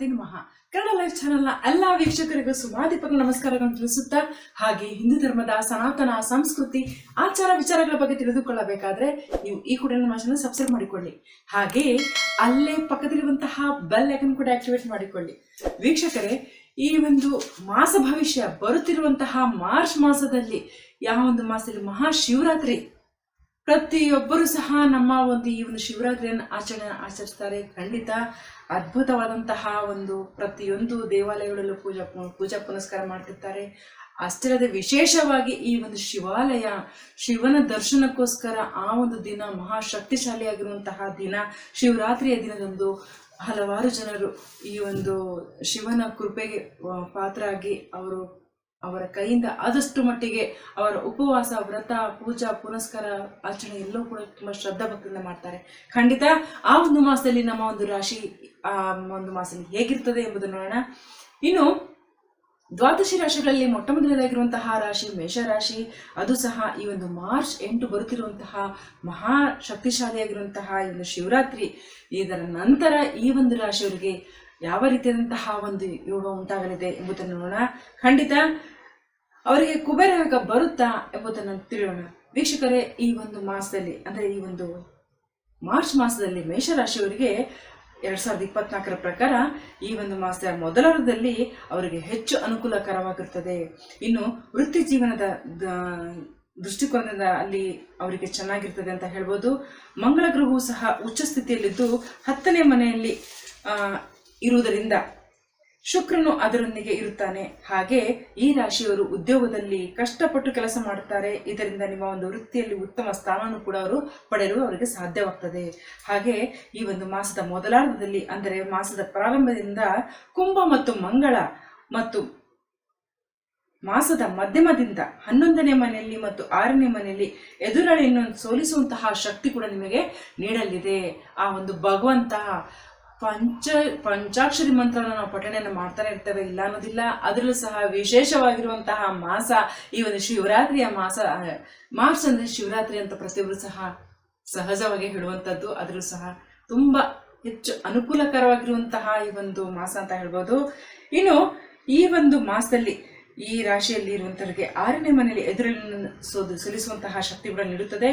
ಗಣಪತಿ ಮಹಾ ಕನ್ನಡ ಲೈಫ್ ಚಾನೆಲ್ನ ಎಲ್ಲ ವೀಕ್ಷಕರಿಗೂ ಸುಮಾಧಿಪರ ನಮಸ್ಕಾರಗಳನ್ನು ತಿಳಿಸುತ್ತಾ, ಹಾಗೆ ಹಿಂದೂ ಧರ್ಮದ ಸನಾತನ ಸಂಸ್ಕೃತಿ, ಆಚಾರ ವಿಚಾರಗಳ ಬಗ್ಗೆ ತಿಳಿದುಕೊಳ್ಳಬೇಕಾದ್ರೆ ನೀವು ಈ ಕೂಡ ನಮ್ಮ ಚಾನಲ್ ಸಬ್ಸ್ಕ್ರೈಬ್ ಮಾಡಿಕೊಳ್ಳಿ. ಹಾಗೆ ಅಲ್ಲೇ ಪಕ್ಕದಲ್ಲಿರುವಂತಹ ಬೆಲ್ ಐಕನ್ ಕೂಡ ಆಕ್ಟಿವೇಟ್ ಮಾಡಿಕೊಳ್ಳಿ. ವೀಕ್ಷಕರೇ, ಈ ಒಂದು ಮಾಸ ಭವಿಷ್ಯ ಬರುತ್ತಿರುವಂತಹ ಮಾರ್ಚ್ ಮಾಸದಲ್ಲಿ ಯಾವ ಒಂದು ಮಾಸದಲ್ಲಿ ಮಹಾಶಿವರಾತ್ರಿ ಪ್ರತಿಯೊಬ್ಬರು ಸಹ ನಮ್ಮ ಒಂದು ಈ ಒಂದು ಶಿವರಾತ್ರಿಯನ್ನು ಆಚರಣೆ ಆಚರಿಸ್ತಾರೆ. ಖಂಡಿತ ಅದ್ಭುತವಾದಂತಹ ಒಂದು ಪ್ರತಿಯೊಂದು ದೇವಾಲಯಗಳಲ್ಲೂ ಪೂಜಾ ಪೂಜಾ ಪುನಸ್ಕಾರ ಮಾಡ್ತಿರ್ತಾರೆ. ಅಷ್ಟೇ ಅಲ್ಲದೆ ವಿಶೇಷವಾಗಿ ಈ ಒಂದು ಶಿವಾಲಯ, ಶಿವನ ದರ್ಶನಕ್ಕೋಸ್ಕರ ಆ ಒಂದು ದಿನ ಮಹಾಶಕ್ತಿಶಾಲಿಯಾಗಿರುವಂತಹ ದಿನ, ಶಿವರಾತ್ರಿಯ ದಿನದಂದು ಹಲವಾರು ಜನರು ಈ ಒಂದು ಶಿವನ ಕೃಪೆಗೆ ಪಾತ್ರ ಅವರು ಅವರ ಕೈಯಿಂದ ಆದಷ್ಟು ಮಟ್ಟಿಗೆ ಅವರ ಉಪವಾಸ, ವ್ರತ, ಪೂಜಾ, ಪುನಸ್ಕಾರ ಆಚರಣೆ ಎಲ್ಲವೂ ಕೂಡ ತುಂಬಾ ಶ್ರದ್ಧಾ ಭಕ್ತಿಯಿಂದ ಮಾಡ್ತಾರೆ. ಖಂಡಿತ ಆ ಒಂದು ಮಾಸದಲ್ಲಿ ನಮ್ಮ ಒಂದು ರಾಶಿ, ಆ, ಒಂದು ಮಾಸದಲ್ಲಿ ಹೇಗಿರ್ತದೆ ಎಂಬುದನ್ನು ನೋಡೋಣ. ಇನ್ನು ದ್ವಾದಶಿ ರಾಶಿಗಳಲ್ಲಿ ಮೊಟ್ಟ ಮೊದಲನೇದಾಗಿರುವಂತಹ ರಾಶಿ, ಮೇಷರಾಶಿ, ಅದು ಸಹ ಈ ಒಂದು ಮಾರ್ಚ್ ಎಂಟು ಬರುತ್ತಿರುವಂತಹ ಮಹಾ ಶಕ್ತಿಶಾಲಿಯಾಗಿರುವಂತಹ ಈ ಒಂದು ಶಿವರಾತ್ರಿ. ಇದರ ನಂತರ ಈ ಒಂದು ರಾಶಿಯವರಿಗೆ ಯಾವ ರೀತಿಯಾದಂತಹ ಒಂದು ಯೋಗ ಉಂಟಾಗಲಿದೆ ಎಂಬುದನ್ನು ನೋಡೋಣ. ಖಂಡಿತ ಅವರಿಗೆ ಕುಬೇರ ಯೋಗ ಬರುತ್ತಾ ಎಂಬುದನ್ನು ತಿಳಿಯೋಣ. ವೀಕ್ಷಕರೇ, ಈ ಒಂದು ಮಾಸದಲ್ಲಿ, ಅಂದರೆ ಈ ಒಂದು ಮಾರ್ಚ್ ಮಾಸದಲ್ಲಿ ಮೇಷರಾಶಿಯವರಿಗೆ ಎರಡ್ ಸಾವಿರದ ಇಪ್ಪತ್ನಾಲ್ಕರ ಪ್ರಕಾರ ಈ ಒಂದು ಮಾಸದ ಮೊದಲರದಲ್ಲಿ ಅವರಿಗೆ ಹೆಚ್ಚು ಅನುಕೂಲಕರವಾಗಿರುತ್ತದೆ. ಇನ್ನು ವೃತ್ತಿ ಜೀವನದ ದೃಷ್ಟಿಕೋನದ ಅಲ್ಲಿ ಅವರಿಗೆ ಚೆನ್ನಾಗಿರ್ತದೆ ಅಂತ ಹೇಳ್ಬೋದು. ಮಂಗಳ ಗ್ರಹವು ಸಹ ಉಚ್ಚ ಸ್ಥಿತಿಯಲ್ಲಿದ್ದು ಹತ್ತನೇ ಮನೆಯಲ್ಲಿ ಇರುವುದರಿಂದ ಶುಕ್ರನು ಅದರೊಂದಿಗೆ ಇರುತ್ತಾನೆ. ಹಾಗೆ ಈ ರಾಶಿಯವರು ಉದ್ಯೋಗದಲ್ಲಿ ಕಷ್ಟಪಟ್ಟು ಕೆಲಸ ಮಾಡುತ್ತಾರೆ. ಇದರಿಂದ ನಿಮ್ಮ ಒಂದು ವೃತ್ತಿಯಲ್ಲಿ ಉತ್ತಮ ಸ್ಥಾನವನ್ನು ಕೂಡ ಅವರು ಪಡೆಯಲು ಅವರಿಗೆ ಸಾಧ್ಯವಾಗ್ತದೆ. ಹಾಗೆ ಈ ಒಂದು ಮಾಸದ ಮೊದಲಾರ್ಧದಲ್ಲಿ, ಅಂದರೆ ಮಾಸದ ಪ್ರಾರಂಭದಿಂದ ಕುಂಭ ಮತ್ತು ಮಂಗಳ ಮತ್ತು ಮಾಸದ ಮಧ್ಯಮದಿಂದ ಹನ್ನೊಂದನೇ ಮನೆಯಲ್ಲಿ ಮತ್ತು ಆರನೇ ಮನೆಯಲ್ಲಿ ಎದುರಾಳಿಯನ್ನು ಸೋಲಿಸುವಂತಹ ಶಕ್ತಿ ಕೂಡ ನಿಮಗೆ ನೀಡಲಿದೆ. ಆ ಒಂದು ಭಗವಂತ ಪಂಚ, ಪಂಚಾಕ್ಷರಿ ಮಂತ್ರವನ್ನು ನಾವು ಪಠಣೆಯನ್ನು ಮಾಡ್ತಾನೆ ಇರ್ತೇವೆ, ಇಲ್ಲ ಅನ್ನೋದಿಲ್ಲ. ಅದರಲ್ಲೂ ಸಹ ವಿಶೇಷವಾಗಿರುವಂತಹ ಮಾಸ ಈ ಒಂದು ಶಿವರಾತ್ರಿಯ ಮಾಸ ಮಾರ್ಚ್ ಅಂದ್ರೆ ಶಿವರಾತ್ರಿ ಅಂತ ಪ್ರತಿಯೊಬ್ಬರು ಸಹ ಸಹಜವಾಗಿ ಹೇಳುವಂಥದ್ದು. ಅದರಲ್ಲೂ ಸಹ ತುಂಬಾ ಹೆಚ್ಚು ಅನುಕೂಲಕರವಾಗಿರುವಂತಹ ಈ ಒಂದು ಮಾಸ ಅಂತ ಹೇಳ್ಬೋದು. ಇನ್ನು ಈ ಒಂದು ಮಾಸದಲ್ಲಿ ಈ ರಾಶಿಯಲ್ಲಿ ಇರುವಂತವರಿಗೆ ಆರನೇ ಮನೆಯಲ್ಲಿ ಎದುರನ್ನು ಸೋದು, ಸಲ್ಲಿಸುವಂತಹ ಶಕ್ತಿ ನೀಡುತ್ತದೆ.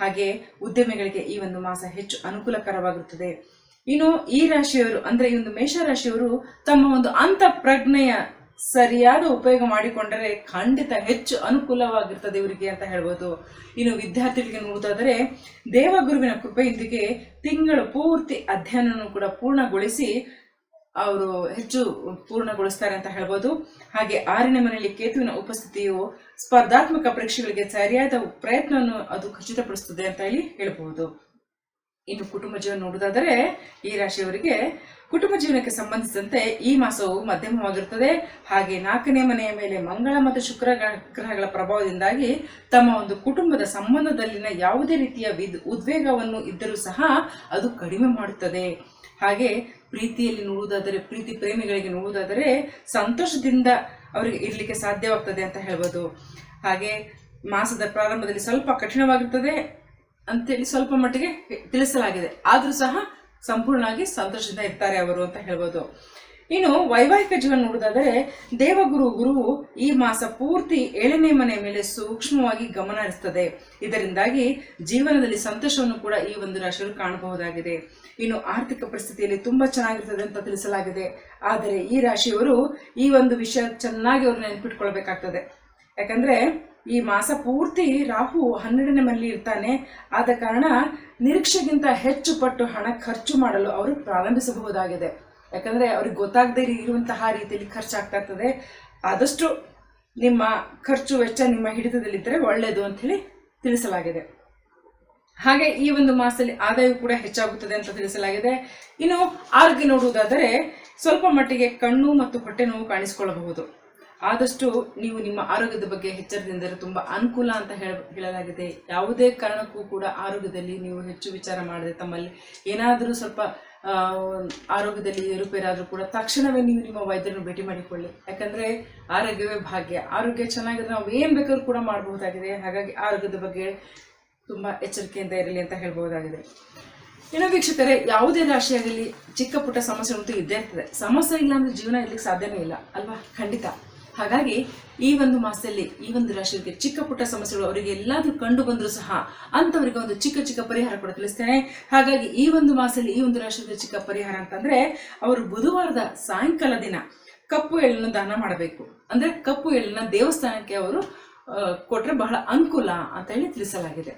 ಹಾಗೆ ಉದ್ಯಮಿಗಳಿಗೆ ಈ ಒಂದು ಮಾಸ ಹೆಚ್ಚು ಅನುಕೂಲಕರವಾಗಿರುತ್ತದೆ. ಇನ್ನು ಈ ರಾಶಿಯವರು, ಅಂದ್ರೆ ಈ ಒಂದು ಮೇಷರಾಶಿಯವರು ತಮ್ಮ ಒಂದು ಅಂತ ಪ್ರಜ್ಞೆಯ ಸರಿಯಾದ ಉಪಯೋಗ ಮಾಡಿಕೊಂಡರೆ ಖಂಡಿತ ಹೆಚ್ಚು ಅನುಕೂಲವಾಗಿರ್ತದೆ ಇವರಿಗೆ ಅಂತ ಹೇಳ್ಬೋದು. ಇನ್ನು ವಿದ್ಯಾರ್ಥಿಗಳಿಗೆ ನೋಡುವುದಾದರೆ ದೇವಗುರುವಿನ ಕೃಪೆಯೊಂದಿಗೆ ತಿಂಗಳು ಪೂರ್ತಿ ಅಧ್ಯಯನವನ್ನು ಕೂಡ ಪೂರ್ಣಗೊಳಿಸಿ ಅವರು ಹೆಚ್ಚು ಪೂರ್ಣಗೊಳಿಸ್ತಾರೆ ಅಂತ ಹೇಳ್ಬೋದು. ಹಾಗೆ ಆರನೇ ಮನೆಯಲ್ಲಿ ಕೇತುವಿನ ಉಪಸ್ಥಿತಿಯು ಸ್ಪರ್ಧಾತ್ಮಕ ಪರೀಕ್ಷೆಗಳಿಗೆ ಸರಿಯಾದ ಪ್ರಯತ್ನವನ್ನು ಅದು ಖಚಿತಪಡಿಸುತ್ತದೆ ಅಂತ ಹೇಳಿ ಹೇಳ್ಬಹುದು ಇನ್ನು ಕುಟುಂಬ ಜೀವನ ನೋಡುವುದಾದರೆ ಈ ರಾಶಿಯವರಿಗೆ ಕುಟುಂಬ ಜೀವನಕ್ಕೆ ಸಂಬಂಧಿಸಿದಂತೆ ಈ ಮಾಸವು ಮಧ್ಯಮವಾಗಿರುತ್ತದೆ. ಹಾಗೆ ನಾಲ್ಕನೇ ಮನೆಯ ಮೇಲೆ ಮಂಗಳ ಮತ್ತು ಶುಕ್ರ ಗ್ರಹಗಳ ಪ್ರಭಾವದಿಂದಾಗಿ ತಮ್ಮ ಒಂದು ಕುಟುಂಬದ ಸಂಬಂಧದಲ್ಲಿನ ಯಾವುದೇ ರೀತಿಯ ವಿದ್ ಉದ್ವೇಗವನ್ನು ಇದ್ದರೂ ಸಹ ಅದು ಕಡಿಮೆ ಮಾಡುತ್ತದೆ. ಹಾಗೆ ಪ್ರೀತಿಯಲ್ಲಿ ನೋಡುವುದಾದರೆ, ಪ್ರೀತಿ ಪ್ರೇಮಿಗಳಿಗೆ ನೋಡುವುದಾದರೆ ಸಂತೋಷದಿಂದ ಅವರಿಗೆ ಇರಲಿಕ್ಕೆ ಸಾಧ್ಯವಾಗ್ತದೆ ಅಂತ ಹೇಳ್ಬೋದು. ಹಾಗೆ ಮಾಸದ ಪ್ರಾರಂಭದಲ್ಲಿ ಸ್ವಲ್ಪ ಕಠಿಣವಾಗಿರ್ತದೆ ಅಂತೇಳಿ ಸ್ವಲ್ಪ ಮಟ್ಟಿಗೆ ತಿಳಿಸಲಾಗಿದೆ. ಆದರೂ ಸಹ ಸಂಪೂರ್ಣವಾಗಿ ಸಂತೋಷದಿಂದ ಇರ್ತಾರೆ ಅವರು ಅಂತ ಹೇಳ್ಬೋದು. ಇನ್ನು ವೈವಾಹಿಕ ಜೀವನ ನೋಡುವುದಾದರೆ ದೇವಗುರು ಗುರು ಈ ಮಾಸ ಪೂರ್ತಿ ಏಳನೇ ಮನೆ ಮೇಲೆ ಸೂಕ್ಷ್ಮವಾಗಿ ಗಮನ ಹರಿಸ್ತದೆ. ಇದರಿಂದಾಗಿ ಜೀವನದಲ್ಲಿ ಸಂತೋಷವನ್ನು ಕೂಡ ಈ ಒಂದು ರಾಶಿಯಲ್ಲಿ ಕಾಣಬಹುದಾಗಿದೆ. ಇನ್ನು ಆರ್ಥಿಕ ಪರಿಸ್ಥಿತಿಯಲ್ಲಿ ತುಂಬಾ ಚೆನ್ನಾಗಿರ್ತದೆ ಅಂತ ತಿಳಿಸಲಾಗಿದೆ. ಆದರೆ ಈ ರಾಶಿಯವರು ಈ ಒಂದು ವಿಷಯ ಚೆನ್ನಾಗಿ ಅವರು ನೆನಪಿಟ್ಕೊಳ್ಬೇಕಾಗ್ತದೆ. ಯಾಕಂದ್ರೆ ಈ ಮಾಸ ಪೂರ್ತಿ ರಾಹು ಹನ್ನೆರಡನೇ ಮನೆಯಲ್ಲಿ ಇರ್ತಾನೆ. ಆದ ಕಾರಣ ನಿರೀಕ್ಷೆಗಿಂತ ಹೆಚ್ಚು ಪಟ್ಟು ಹಣ ಖರ್ಚು ಮಾಡಲು ಅವರು ಪ್ರಾರಂಭಿಸಬಹುದಾಗಿದೆ. ಯಾಕಂದ್ರೆ ಅವ್ರಿಗೆ ಗೊತ್ತಾಗದೇ ಇರುವಂತಹ ರೀತಿಯಲ್ಲಿ ಖರ್ಚಾಗ್ತಾ ಇರ್ತದೆ. ಆದಷ್ಟು ನಿಮ್ಮ ಖರ್ಚು ವೆಚ್ಚ ನಿಮ್ಮ ಹಿಡಿತದಲ್ಲಿದ್ದರೆ ಒಳ್ಳೆಯದು ಅಂತ ಹೇಳಿ ತಿಳಿಸಲಾಗಿದೆ. ಹಾಗೆ ಈ ಒಂದು ಮಾಸದಲ್ಲಿ ಆದಾಯ ಕೂಡ ಹೆಚ್ಚಾಗುತ್ತದೆ ಅಂತ ತಿಳಿಸಲಾಗಿದೆ. ಇನ್ನು ಆರೋಗ್ಯ ನೋಡುವುದಾದರೆ ಸ್ವಲ್ಪ ಮಟ್ಟಿಗೆ ಕಣ್ಣು ಮತ್ತು ಹೊಟ್ಟೆ ನೋವು ಕಾಣಿಸಿಕೊಳ್ಳಬಹುದು. ಆದಷ್ಟು ನೀವು ನಿಮ್ಮ ಆರೋಗ್ಯದ ಬಗ್ಗೆ ಎಚ್ಚರದಿಂದರೆ ತುಂಬಾ ಅನುಕೂಲ ಅಂತ ಹೇಳ ಹೇಳಲಾಗಿದೆ. ಯಾವುದೇ ಕಾರಣಕ್ಕೂ ಕೂಡ ಆರೋಗ್ಯದಲ್ಲಿ ನೀವು ಹೆಚ್ಚು ವಿಚಾರ ಮಾಡದೆ ತಮ್ಮಲ್ಲಿ ಏನಾದರೂ ಸ್ವಲ್ಪ ಆರೋಗ್ಯದಲ್ಲಿ ಏರುಪೇರಾದರೂ ಕೂಡ ತಕ್ಷಣವೇ ನೀವು ನಿಮ್ಮ ವೈದ್ಯರನ್ನು ಭೇಟಿ ಮಾಡಿಕೊಳ್ಳಿ. ಯಾಕಂದ್ರೆ ಆರೋಗ್ಯವೇ ಭಾಗ್ಯ. ಆರೋಗ್ಯ ಚೆನ್ನಾಗಿದ್ರೆ ನಾವು ಏನು ಬೇಕಾದ್ರೂ ಕೂಡ ಮಾಡಬಹುದಾಗಿದೆ. ಹಾಗಾಗಿ ಆರೋಗ್ಯದ ಬಗ್ಗೆ ತುಂಬಾ ಎಚ್ಚರಿಕೆಯಿಂದ ಇರಲಿ ಅಂತ ಹೇಳ್ಬಹುದಾಗಿದೆ. ಇನ್ನು ವೀಕ್ಷಕರೇ, ಯಾವುದೇ ರಾಶಿಯಾಗಲಿ ಚಿಕ್ಕ ಪುಟ್ಟ ಸಮಸ್ಯೆ ಅಂತೂ ಇದ್ದೇ ಇರ್ತದೆ. ಸಮಸ್ಯೆ ಇಲ್ಲ ಅಂದ್ರೆ ಜೀವನ ಇರ್ಲಿಕ್ಕೆ ಸಾಧ್ಯನೇ ಇಲ್ಲ. ಅಲ್ವಾ? ಖಂಡಿತ. ಹಾಗಾಗಿ ಈ ಒಂದು ಮಾಸದಲ್ಲಿ, ಈ ಒಂದು ರಾಶಿಯವರಿಗೆ ಚಿಕ್ಕ ಪುಟ್ಟ ಸಮಸ್ಯೆಗಳು ಅವರಿಗೆ ಎಲ್ಲಾದ್ರೂ ಕಂಡು ಬಂದರೂ ಸಹ ಅಂತವರಿಗೆ ಒಂದು ಚಿಕ್ಕ ಚಿಕ್ಕ ಪರಿಹಾರ ಕೂಡ ತಿಳಿಸ್ತೇನೆ. ಹಾಗಾಗಿ ಈ ಒಂದು ಮಾಸದಲ್ಲಿ ಈ ಒಂದು ರಾಶಿಯವರಿಗೆ ಚಿಕ್ಕ ಪರಿಹಾರ ಅಂತಂದ್ರೆ ಅವರು ಬುಧವಾರದ ಸಾಯಂಕಾಲ ದಿನ ಕಪ್ಪು ಎಳ್ಳನ್ನು ದಾನ ಮಾಡಬೇಕು. ಅಂದ್ರೆ ಕಪ್ಪು ಎಳ್ಳನ್ನ ದೇವಸ್ಥಾನಕ್ಕೆ ಅವರು ಕೊಟ್ಟರೆ ಬಹಳ ಅನುಕೂಲ ಅಂತ ಹೇಳಿ ತಿಳಿಸಲಾಗಿದೆ.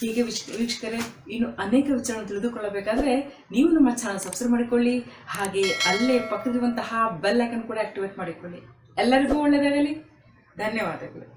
ಹೀಗೆ ವೀಕ್ಷ, ವೀಕ್ಷಕರೇ, ಇನ್ನು ಅನೇಕ ವಿಚಾರಗಳನ್ನು ತಿಳಿದುಕೊಳ್ಳಬೇಕಾದ್ರೆ ನೀವು ನಮ್ಮ ಚಾನಲ್ ಸಬ್ಸ್ಕ್ರೈಬ್ ಮಾಡಿಕೊಳ್ಳಿ, ಹಾಗೆ ಅಲ್ಲೇ ಪಕ್ಕದಿರುವಂತಹ ಬೆಲ್ ಐಕನ್ ಕೂಡ ಆಕ್ಟಿವೇಟ್ ಮಾಡಿಕೊಳ್ಳಿ. ಎಲ್ಲರಿಗೂ ಒಳ್ಳೆಯದಾಗಲಿ. ಧನ್ಯವಾದಗಳು.